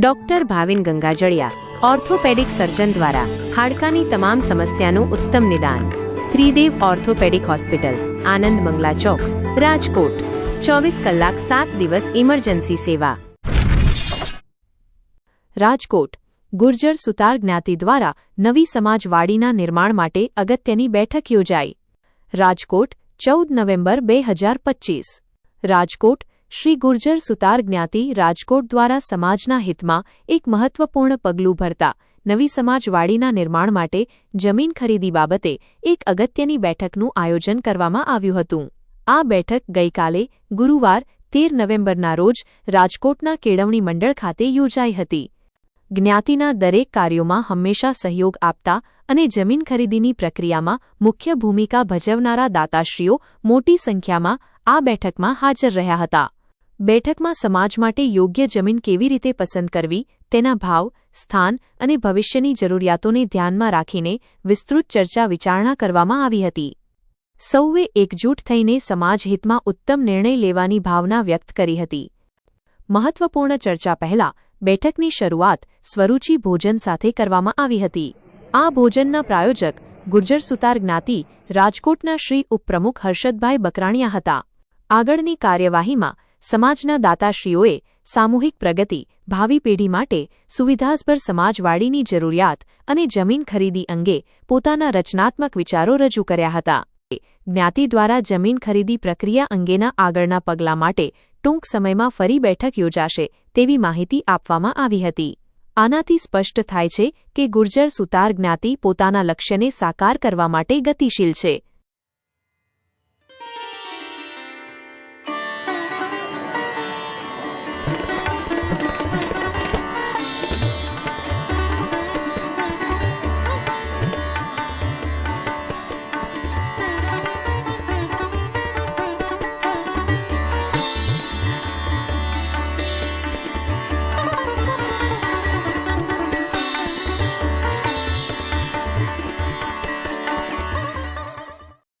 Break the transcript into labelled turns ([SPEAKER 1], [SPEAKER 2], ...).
[SPEAKER 1] Doctor Bhavin Gangajaliya, orthopaedic surgeon દ્વારા હાડકાની તમામ સમસ્યાનું ઉત્તમ નિદાન. Tridev orthopaedic hospital, Anand Mangala Chowk, Rajkot. ચોવીસ કલાક સાત દિવસ ઇમરજન્સી સેવા. રાજકોટ, ગુર્જર સુતાર જ્ઞાતિ દ્વારા નવી સમાજવાડીના નિર્માણ માટે અગત્યની બેઠક યોજાઈ. રાજકોટ, ચૌદ નવેમ્બર બે હજાર પચીસ. રાજકોટ શ્રી ગુર્જર સુતાર જ્ઞાતિ રાજકોટ દ્વારા સમાજના હિતમાં એક મહત્વપૂર્ણ પગલું ભરતા નવી સમાજવાડીના નિર્માણ માટે જમીન ખરીદી બાબતે એક અગત્યની બેઠકનું આયોજન કરવામાં આવ્યું હતું. આ બેઠક ગઈકાલે ગુરુવાર તેર નવેમ્બરના રોજ રાજકોટના કેળવણી મંડળ ખાતે યોજાઈ હતી. જ્ઞાતિના દરેક કાર્યોમાં હંમેશા સહયોગ આપતા અને જમીન ખરીદીની પ્રક્રિયામાં મુખ્ય ભૂમિકા ભજવનારા દાતાશ્રીઓ મોટી સંખ્યામાં આ બેઠકમાં હાજર રહ્યા હતા. બેઠકમાં સમાજ માટે યોગ્ય જમીન કેવી રીતે પસંદ કરવી, તેના ભાવ, સ્થાન અને ભવિષ્યની જરૂરિયાતોને ધ્યાનમાં રાખીને વિસ્તૃત ચર્ચા વિચારણા કરવામાં આવી હતી. સૌએ એકજૂટ થઈને સમાજહિતમાં ઉત્તમ નિર્ણય લેવાની ભાવના વ્યક્ત કરી હતી. મહત્વપૂર્ણ ચર્ચા પહેલા બેઠકની શરૂઆત સ્વરૂચિ ભોજન સાથે કરવામાં આવી હતી. આ ભોજનના પ્રાયોજક ગુર્જર સુતાર જ્ઞાતિ, રાજકોટના શ્રી ઉપપ્રમુખ હર્ષદભાઈ બકરાણિયા હતા. આગળની કાર્યવાહીમાં સમાજના દાતાશ્રીઓએ સામૂહિક પ્રગતિ, ભાવિ પેઢી માટે સુવિધાસભર સમાજવાડીની જરૂરિયાત અને જમીન ખરીદી અંગે પોતાના રચનાત્મક વિચારો રજૂ કર્યા હતા. જ્ઞાતિ દ્વારા જમીન ખરીદી પ્રક્રિયા અંગેના આગળના પગલાં માટે ટૂંક સમયમાં ફરી બેઠક યોજાશે તેવી માહિતી આપવામાં આવી હતી. આનાથી સ્પષ્ટ થાય છે કે ગુર્જર સુતાર જ્ઞાતિ પોતાના લક્ષ્યને સાકાર કરવા માટે ગતિશીલ છે.